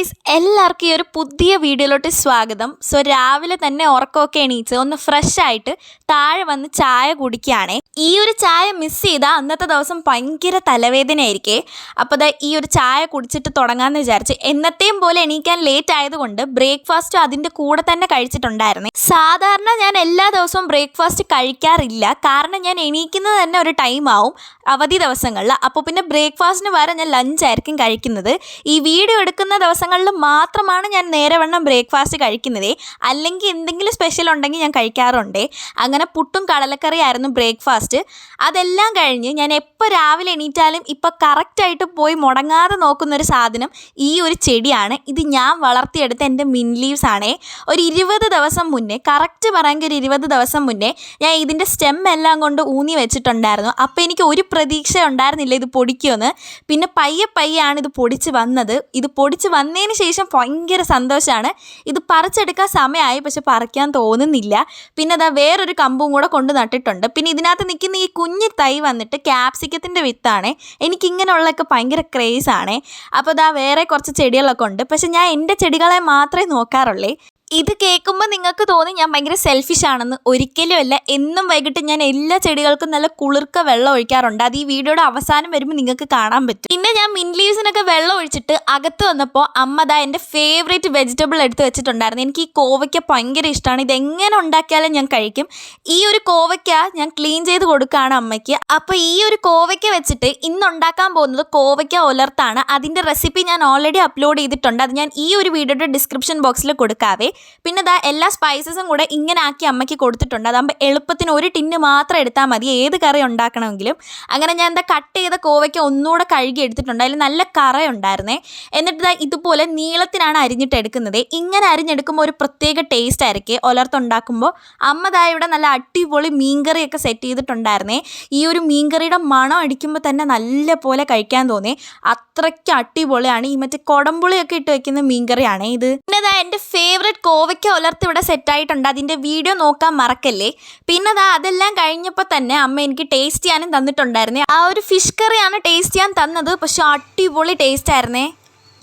Guys എല്ലാവർക്കും ഈ ഒരു പുതിയ വീഡിയോയിലോട്ട് സ്വാഗതം. സോ രാവിലെ തന്നെ ഉറക്കമൊക്കെ എണീച്ച് ഒന്ന് ഫ്രഷ് ആയിട്ട് താഴെ വന്ന് ചായ കുടിക്കുകയാണേ. ഈ ഒരു ചായ മിസ് ചെയ്താൽ അന്നത്തെ ദിവസം ഭയങ്കര തലവേദനയായിരിക്കേ. അപ്പോൾ ഈ ഒരു ചായ കുടിച്ചിട്ട് തുടങ്ങാമെന്ന് വിചാരിച്ച് എന്നത്തെയും പോലെ എണീക്കാൻ ലേറ്റ് ആയതുകൊണ്ട് ബ്രേക്ക്ഫാസ്റ്റ് അതിന്റെ കൂടെ തന്നെ കഴിച്ചിട്ടുണ്ടായിരുന്നേ. സാധാരണ ഞാൻ എല്ലാ ദിവസവും ബ്രേക്ക്ഫാസ്റ്റ് കഴിക്കാറില്ല. കാരണം ഞാൻ എണീക്കുന്നത് തന്നെ ഒരു ടൈം ആവും അവധി ദിവസങ്ങളിൽ അപ്പോൾ പിന്നെ ബ്രേക്ക്ഫാസ്റ്റിന് വരെ ഞാൻ ലഞ്ച് ആയിരിക്കും കഴിക്കുന്നത്. ഈ വീഡിയോ എടുക്കുന്ന ദിവസങ്ങളിൽ മാത്രമാണ് ഞാൻ നേരെ വണ്ണം ബ്രേക്ക്ഫാസ്റ്റ് കഴിക്കുന്നതേ. അല്ലെങ്കിൽ എന്തെങ്കിലും സ്പെഷ്യൽ ഉണ്ടെങ്കിൽ ഞാൻ കഴിക്കാറുണ്ട്. അങ്ങനെ പുട്ടും കടലക്കറിയായിരുന്നു ബ്രേക്ക്ഫാസ്റ്റ്. അതെല്ലാം കഴിഞ്ഞ് ഞാൻ എപ്പോൾ രാവിലെ എണീറ്റാലും ഇപ്പോൾ കറക്റ്റായിട്ട് പോയി മുടങ്ങാതെ നോക്കുന്ന ഒരു സാധനം ഈ ഒരു ചെടിയാണ്. ഇത് ഞാൻ വളർത്തിയെടുത്ത എന്റെ മിൻ ലീവ്സ് ആണേ. ഒരു ഇരുപത് ദിവസം മുന്നേ കറക്റ്റ് പറയാമെങ്കിൽ ഒരു ഇരുപത് ദിവസം മുന്നേ ഞാൻ ഇതിന്റെ സ്റ്റെം എല്ലാം കൊണ്ട് ഊന്നി വെച്ചിട്ടുണ്ടായിരുന്നു. അപ്പോൾ എനിക്ക് ഒരു പ്രതീക്ഷ ഉണ്ടായിരുന്നില്ല ഇത് പൊടിക്കുമെന്ന്. പിന്നെ പയ്യെ പയ്യാണ് ഇത് പൊടിച്ച് വന്നത്. ഇത് പൊടിച്ച് വന്നതിന് ശേഷം ഭയങ്കര സന്തോഷമാണ് ഇത് പറിച്ചെടുക്കാൻ സമയമായി പക്ഷെ പറിക്കാൻ തോന്നുന്നില്ല. പിന്നെ അതാ വേറൊരു കമ്പും കൂടെ കൊണ്ട് നട്ടിട്ടുണ്ട്. പിന്നെ ഇതിനകത്ത് നിൽക്കുന്ന ഈ കുഞ്ഞു തൈ വന്നിട്ട് ക്യാപ്സിക്കത്തിന്റെ വിത്താണ്. എനിക്കിങ്ങനെയുള്ളതൊക്കെ ഭയങ്കര ക്രേസാണ്. അപ്പോൾ ഇതാ വേറെ കുറച്ച് ചെടികളൊക്കെ ഉണ്ട്. പക്ഷെ ഞാൻ എന്റെ ചെടികളെ മാത്രമേ നോക്കാറുള്ളേ. ഇത് കേൾക്കുമ്പോൾ നിങ്ങൾക്ക് തോന്നി ഞാൻ ഭയങ്കര സെൽഫിഷ് ആണെന്ന്. ഒരിക്കലും അല്ല. എന്നും വൈകിട്ട് ഞാൻ എല്ലാ ചെടികൾക്കും നല്ല കുളിർക്ക വെള്ളം ഒഴിക്കാറുണ്ട്. അത് ഈ വീഡിയോയുടെ അവസാനം വരുമ്പോൾ നിങ്ങൾക്ക് കാണാൻ പറ്റും. പിന്നെ ഞാൻ മിൻ ലീവ്സിനൊക്കെ വെള്ളം ഒഴിച്ചിട്ട് അകത്ത് വന്നപ്പോൾ അമ്മ ദാ എന്റെ ഫേവറേറ്റ് വെജിറ്റബിൾ എടുത്ത് വെച്ചിട്ടുണ്ടായിരുന്നു. എനിക്ക് ഈ കോവയ്ക്ക ഭയങ്കര ഇഷ്ടമാണ് ഇത് എങ്ങനെ ഉണ്ടാക്കിയാലും ഞാൻ കഴിക്കും. ഈ ഒരു കോവയ്ക്ക ഞാൻ ക്ലീൻ ചെയ്ത് കൊടുക്കുകയാണ് അമ്മയ്ക്ക്. അപ്പോൾ ഈ ഒരു കോവയ്ക്ക വെച്ചിട്ട് ഇന്ന് ഉണ്ടാക്കാൻ പോകുന്നത് കോവയ്ക്ക ഒലർത്താണ്. അതിന്റെ റെസിപ്പി ഞാൻ ഓൾറെഡി അപ്ലോഡ് ചെയ്തിട്ടുണ്ട്. അത് ഞാൻ ഈ ഒരു വീഡിയോയുടെ ഡിസ്ക്രിപ്ഷൻ ബോക്സിൽ കൊടുക്കാവേ. പിന്നെ ദാ എല്ലാ സ്പൈസസും കൂടെ ഇങ്ങനെ ആക്കി അമ്മയ്ക്ക് കൊടുത്തിട്ടുണ്ട്. അതാകുമ്പോൾ എളുപ്പത്തിന് ഒരു ടിന്ന് മാത്രം എടുത്താൽ മതി. ഏത് കറി ഉണ്ടാക്കണമെങ്കിലും. അങ്ങനെ ഞാൻ എന്താ കട്ട് ചെയ്ത കോവയ്ക്ക ഒന്നുകൂടെ കഴുകി എടുത്തിട്ടുണ്ട്. അതിൽ നല്ല കറയുണ്ടായിരുന്നേ. എന്നിട്ട് ഇതാ ഇതുപോലെ നീളത്തിനാണ് അരിഞ്ഞിട്ട് എടുക്കുന്നത്. ഇങ്ങനെ അരിഞ്ഞെടുക്കുമ്പോൾ ഒരു പ്രത്യേക ടേസ്റ്റ് ആയിരിക്കും. ഒലർത്തുണ്ടാക്കുമ്പോൾ അമ്മ ദാ ഇവിടെ നല്ല അടിപൊളി മീൻകറിയൊക്കെ സെറ്റ് ചെയ്തിട്ടുണ്ടായിരുന്നേ. ഈ ഒരു മീൻകറിയുടെ മണം അടിക്കുമ്പോൾ തന്നെ നല്ല പോലെ കഴിക്കാൻ തോന്നി. അത്രയ്ക്ക് അടിപൊളിയാണ്. ഈ മറ്റേ കൊടമ്പുളിയൊക്കെ ഇട്ട് വെക്കുന്ന മീൻകറിയാണ് ഇത്. പിന്നെ എന്റെ ഫേവറേറ്റ് കോവയ്ക്ക ഉലർത്തി ഇവിടെ സെറ്റായിട്ടുണ്ട് അതിന്റെ വീഡിയോ നോക്കാൻ മറക്കല്ലേ? പിന്നെ അതാ അതെല്ലാം കഴിഞ്ഞപ്പോൾ തന്നെ അമ്മ എനിക്ക് ടേസ്റ്റ് ചെയ്യാനും തന്നിട്ടുണ്ടായിരുന്നേ. ആ ഒരു ഫിഷ് കറിയാണ് ടേസ്റ്റ് ചെയ്യാൻ തന്നത്. പക്ഷെ അടിപൊളി ടേസ്റ്റ് ആയിരുന്നേ.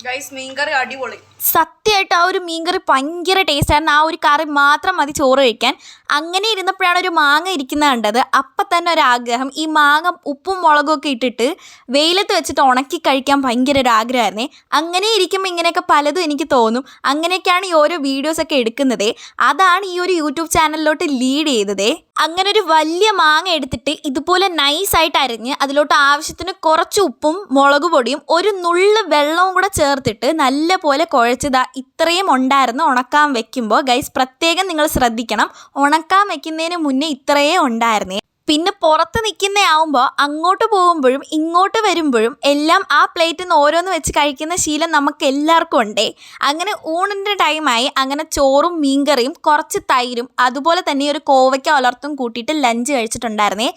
ഗൈസ് മീൻ കറി അടിപൊളി. സത്യമായിട്ട് ആ ഒരു മീൻകറി ഭയങ്കര ടേസ്റ്റായിരുന്നു ആ ഒരു കറി മാത്രം മതി ചോറ് കഴിക്കാൻ. അങ്ങനെ ഇരുന്നപ്പോഴാണ് ഒരു മാങ്ങ ഇരിക്കുന്നത് കണ്ടത്. അപ്പം തന്നെ ഒരാഗ്രഹം ഈ മാങ്ങ ഉപ്പും മുളകും ഒക്കെ ഇട്ടിട്ട് വെയിലത്ത് വെച്ചിട്ട് ഉണക്കി കഴിക്കാൻ ഭയങ്കര ഒരു ആഗ്രഹമായിരുന്നേ. അങ്ങനെ ഇരിക്കുമ്പോൾ ഇങ്ങനെയൊക്കെ പലതും എനിക്ക് തോന്നും. അങ്ങനെയൊക്കെയാണ് ഈ ഓരോ വീഡിയോസൊക്കെ എടുക്കുന്നത്. അതാണ് ഈ ഒരു യൂട്യൂബ് ചാനലിലോട്ട് ലീഡ് ചെയ്തതേ. അങ്ങനെ ഒരു വലിയ മാങ്ങ എടുത്തിട്ട് ഇതുപോലെ നൈസായിട്ട് അരിഞ്ഞ് അതിലോട്ട് ആവശ്യത്തിന് കുറച്ച് ഉപ്പും മുളക് പൊടിയും ഒരു നുള്ള് വെള്ളവും കൂടെ ചേർത്തിട്ട് നല്ല പോലെ കുഴച്ചതാ ഇത്രയും ഉണ്ടായിരുന്നു ഉണക്കാൻ വെക്കുമ്പോൾ ഗൈസ് പ്രത്യേകം നിങ്ങൾ ശ്രദ്ധിക്കണം. ഉണക്കാൻ വെക്കുന്നതിന് മുന്നേ ഇത്രയേ ഉണ്ടായിരുന്നേ. പിന്നെ പുറത്ത് നിൽക്കുന്ന ആവുമ്പോൾ അങ്ങോട്ട് പോകുമ്പോഴും ഇങ്ങോട്ട് വരുമ്പോഴും എല്ലാം ആ പ്ലേറ്റിൽ നിന്ന് ഓരോന്ന് വെച്ച് കഴിക്കുന്ന ശീലം നമുക്ക് എല്ലാവർക്കും ഉണ്ടേ. അങ്ങനെ ഊണിന്റെ ടൈമായി അങ്ങനെ ചോറും മീൻകറിയും കുറച്ച് തൈരും അതുപോലെ തന്നെ ഒരു കോവയ്ക്ക വളർത്തും കൂട്ടിയിട്ട് ലഞ്ച് കഴിച്ചിട്ടുണ്ടായിരുന്നേ.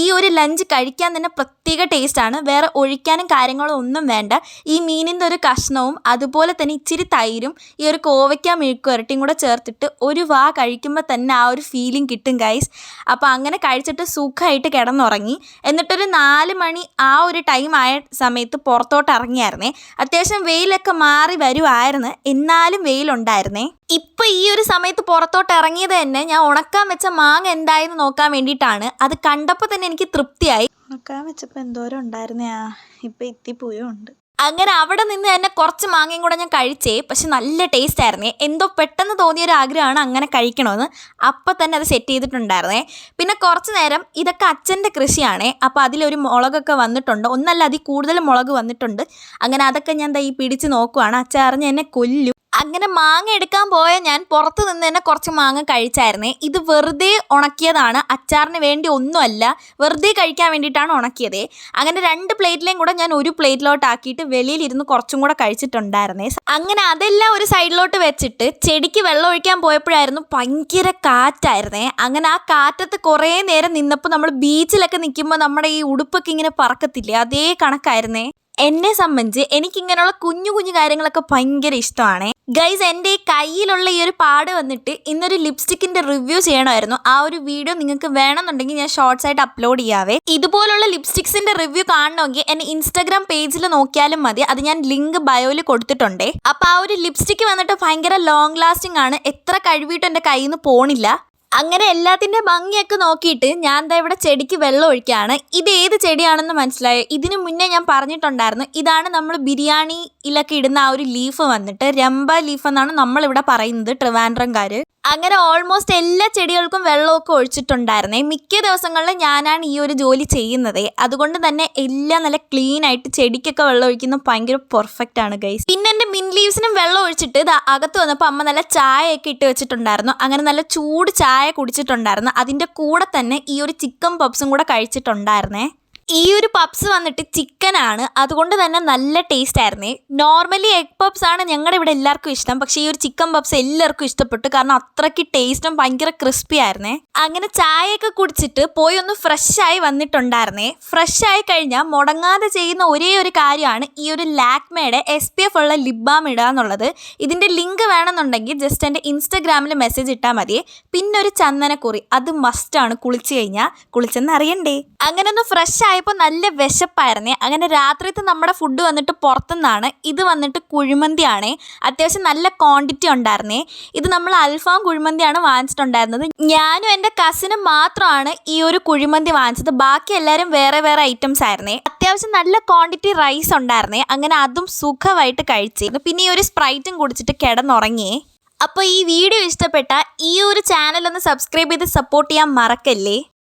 ഈ ഒരു ലഞ്ച് കഴിക്കാൻ തന്നെ പ്രത്യേക ടേസ്റ്റാണ് വേറെ ഒഴിക്കാനും കാര്യങ്ങളും ഒന്നും വേണ്ട. ഈ മീനിന്റെ ഒരു കഷ്ണവും അതുപോലെ തന്നെ ഇച്ചിരി തൈരും ഈ ഒരു കോവയ്ക്ക മെഴുക്കുരട്ടിയും കൂടെ ചേർത്തിട്ട് ഒരു വാ കഴിക്കുമ്പോൾ തന്നെ ആ ഒരു ഫീലിംഗ് കിട്ടും ഗൈസ് അപ്പോൾ അങ്ങനെ കഴിച്ചിട്ട് സുഖമായിട്ട് കിടന്നുറങ്ങി. എന്നിട്ടൊരു നാല് മണി ആ ഒരു ടൈം ആയ സമയത്ത് പുറത്തോട്ട് ഇറങ്ങിയായിരുന്നേ. അത്യാവശ്യം വെയിലൊക്കെ മാറി വരുമായിരുന്നു എന്നാലും വെയിലുണ്ടായിരുന്നേ. ഇപ്പം ഈ ഒരു സമയത്ത് പുറത്തോട്ട് ഇറങ്ങിയത് തന്നെ ഞാൻ ഉണക്കാൻ വെച്ച മാങ്ങ എന്തായെന്ന് നോക്കാൻ വേണ്ടിയിട്ടാണ്. അത് കണ്ടപ്പോൾ തന്നെ എനിക്ക് തൃപ്തിയായി. ഉണക്കാൻ വെച്ചപ്പോൾ എന്തോരം ഉണ്ടായിരുന്നേ ആ. ഇപ്പം ഇത്തിപ്പൂയും ഉണ്ട് അങ്ങനെ അവിടെ നിന്ന് തന്നെ കുറച്ച് മാങ്ങയും കൂടെ ഞാൻ കഴിച്ചേ. പക്ഷെ നല്ല ടേസ്റ്റ് ആയിരുന്നേ. എന്തോ പെട്ടെന്ന് തോന്നിയ ഒരു ആഗ്രഹമാണ് അങ്ങനെ കഴിക്കണമെന്ന്. അപ്പം തന്നെ അത് സെറ്റ് ചെയ്തിട്ടുണ്ടായിരുന്നേ. പിന്നെ കുറച്ച് നേരം ഇതൊക്കെ അച്ഛന്റെ കൃഷിയാണേ. അപ്പോൾ അതിലൊരു മുളകൊക്കെ വന്നിട്ടുണ്ട്. ഒന്നല്ല അതിൽ കൂടുതൽ മുളക് വന്നിട്ടുണ്ട്. അങ്ങനെ അതൊക്കെ ഞാൻ ഈ പിടിച്ച് നോക്കുവാണ്. അച്ഛൻ അറിഞ്ഞ് എന്നെ കൊല്ലും. അങ്ങനെ മാങ്ങ എടുക്കാൻ പോയ ഞാൻ പുറത്ത് നിന്ന് തന്നെ കുറച്ച് മാങ്ങ കഴിച്ചായിരുന്നേ. ഇത് വെറുതെ ഉണക്കിയതാണ്. അച്ചാറിന് വേണ്ടി ഒന്നുമല്ല വെറുതെ കഴിക്കാൻ വേണ്ടിയിട്ടാണ് ഉണക്കിയത്. അങ്ങനെ രണ്ട് പ്ലേറ്റിലേയും കൂടെ ഞാൻ ഒരു പ്ലേറ്റിലോട്ടാക്കിയിട്ട് വെളിയിലിരുന്ന് കുറച്ചും കൂടെ കഴിച്ചിട്ടുണ്ടായിരുന്നേ. അങ്ങനെ അതെല്ലാം ഒരു സൈഡിലോട്ട് വെച്ചിട്ട് ചെടിക്ക് വെള്ളം ഒഴിക്കാൻ പോയപ്പോഴായിരുന്നു ഭയങ്കര കാറ്റായിരുന്നേ. അങ്ങനെ ആ കാറ്റത്ത് കുറേ നേരം നിന്നപ്പോൾ നമ്മൾ ബീച്ചിലൊക്കെ നിൽക്കുമ്പോൾ നമ്മുടെ ഈ ഉടുപ്പൊക്കെ ഇങ്ങനെ പറക്കത്തില്ലേ? അതേ കണക്കായിരുന്നേ. എന്നെ സംബന്ധിച്ച് എനിക്ക് ഇങ്ങനെയുള്ള കുഞ്ഞു കുഞ്ഞു കാര്യങ്ങളൊക്കെ ഭയങ്കര ഇഷ്ടമാണ്. ഗൈസ് എന്റെ ഈ കയ്യിലുള്ള ഈ ഒരു പാട് വന്നിട്ട് ഇന്നൊരു ലിപ്സ്റ്റിക്കിന്റെ റിവ്യൂ ചെയ്യണമായിരുന്നു. ആ ഒരു വീഡിയോ നിങ്ങൾക്ക് വേണമെന്നുണ്ടെങ്കിൽ ഞാൻ ഷോർട്സ് ആയിട്ട് അപ്ലോഡ് ചെയ്യാവേ. ഇതുപോലുള്ള ലിപ്സ്റ്റിക്സിന്റെ റിവ്യൂ കാണണമെങ്കിൽ എന്നെ ഇൻസ്റ്റാഗ്രാം പേജിൽ നോക്കിയാലും മതി. അത് ഞാൻ ലിങ്ക് ബയോയിൽ കൊടുത്തിട്ടുണ്ട്. അപ്പൊ ആ ഒരു ലിപ്സ്റ്റിക്ക് വന്നിട്ട് ഭയങ്കര ലോങ് ലാസ്റ്റിംഗ് ആണ്. എത്ര കഴിവിട്ട് എന്റെ കയ്യിൽ നിന്ന് പോണില്ല. അങ്ങനെ എല്ലാത്തിന്റെ ഭംഗിയൊക്കെ നോക്കിയിട്ട് ഞാൻ ദാ ഇവിടെ ചെടിക്ക് വെള്ളം ഒഴിക്കുകയാണ്. ഇത് ഏത് ചെടിയാണെന്ന് മനസ്സിലായോ? ഇതിനു മുന്നേ ഞാൻ പറഞ്ഞിട്ടുണ്ടായിരുന്നു. ഇതാണ് നമ്മൾ ബിരിയാണി ബിരിയാണിയിലൊക്കെ ഇടുന്ന ആ ഒരു ലീഫ് വന്നിട്ട് രമ്പ ലീഫ് എന്നാണ് നമ്മളിവിടെ പറയുന്നത് ട്രിവാൻഡ്രംകാര് അങ്ങനെ ഓൾമോസ്റ്റ് എല്ലാ ചെടികൾക്കും വെള്ളമൊക്കെ ഒഴിച്ചിട്ടുണ്ടായിരുന്നേ. മിക്ക ദിവസങ്ങളിലും ഞാനാണ് ഈ ഒരു ജോലി ചെയ്യുന്നത്. അതുകൊണ്ട് തന്നെ എല്ലാം നല്ല ക്ലീൻ ആയിട്ട് ചെടിക്കൊക്കെ വെള്ളം ഒഴിക്കുന്നത് ഭയങ്കര പെർഫെക്റ്റ് ആണ് ഗൈസ് പിന്നെ എന്റെ മിൻ ലീവ്സിനും വെള്ളം ഒഴിച്ചിട്ട് അകത്ത് വന്നപ്പോൾ അമ്മ നല്ല ചായയൊക്കെ ഇട്ട് വെച്ചിട്ടുണ്ടായിരുന്നു. അങ്ങനെ നല്ല ചൂട് ചായ കുടിച്ചിട്ടുണ്ടായിരുന്നു. അതിന്റെ കൂടെ തന്നെ ഈ ഒരു ചിക്കൻ പപ്സും കൂടെ കഴിച്ചിട്ടുണ്ടായിരുന്നേ. ഈ ഒരു പപ്സ് വന്നിട്ട് ചിക്കൻ ആണ് അതുകൊണ്ട് തന്നെ നല്ല ടേസ്റ്റ് ആയിരുന്നേ. നോർമലി എഗ് പപ്സ് ആണ് ഞങ്ങളുടെ ഇവിടെ എല്ലാവർക്കും ഇഷ്ടം. പക്ഷേ ഈ ഒരു ചിക്കൻ പപ്സ് എല്ലാവർക്കും ഇഷ്ടപ്പെട്ടു. കാരണം അത്രയ്ക്ക് ടേസ്റ്റും ഭയങ്കര ക്രിസ്പി ആയിരുന്നേ. അങ്ങനെ ചായയൊക്കെ കുടിച്ചിട്ട് പോയി ഒന്ന് ഫ്രഷ് ആയി വന്നിട്ടുണ്ടായിരുന്നേ. ഫ്രഷ് ആയി കഴിഞ്ഞാൽ മുടങ്ങാതെ ചെയ്യുന്ന ഒരേ ഒരു കാര്യമാണ് ഈ ഒരു ലാക്മയുടെ എസ് പി എഫ് ഉള്ള ലിബാം ഇടുക എന്നുള്ളത്. ഇതിന്റെ ലിങ്ക് വേണമെന്നുണ്ടെങ്കിൽ ജസ്റ്റ് എന്റെ ഇൻസ്റ്റഗ്രാമിൽ മെസ്സേജ് ഇട്ടാൽ മതി പിന്നെ ഒരു ചന്ദനക്കുറി. അത് മസ്റ്റാണ് കുളിച്ചു കഴിഞ്ഞാൽ കുളിച്ചെന്ന് അറിയണ്ടേ അങ്ങനെ ഒന്ന് ഫ്രഷ് ആയപ്പോൾ നല്ല വിശപ്പായിരുന്നേ. അങ്ങനെ രാത്രിത്തെ നമ്മുടെ ഫുഡ് വന്നിട്ട് പുറത്തുനിന്നാണ്. ഇത് വന്നിട്ട് കുഴിമന്തിയാണേ. അത്യാവശ്യം നല്ല ക്വാണ്ടിറ്റി ഉണ്ടായിരുന്നേ. ഇത് നമ്മൾ അൽഫാം കുഴിമന്തിയാണ് വാങ്ങിച്ചിട്ടുണ്ടായിരുന്നത്. ഞാനും എന്റെ കസിനും മാത്രമാണ് ഈ ഒരു കുഴിമന്തി വാങ്ങിച്ചത്. ബാക്കി എല്ലാവരും വേറെ വേറെ ഐറ്റംസ് ആയിരുന്നേ. അത്യാവശ്യം നല്ല ക്വാണ്ടിറ്റി റൈസ് ഉണ്ടായിരുന്നേ. അങ്ങനെ അതും സുഖമായിട്ട് കഴിച്ചിരുന്നു പിന്നെ ഈ ഒരു സ്പ്രൈറ്റും കുടിച്ചിട്ട് കിടന്നുറങ്ങിയേ. അപ്പോൾ ഈ വീഡിയോ ഇഷ്ടപ്പെട്ട ഈ ഒരു ചാനൽ ഒന്ന് സബ്സ്ക്രൈബ് ചെയ്ത് സപ്പോർട്ട് ചെയ്യാൻ മറക്കല്ലേ?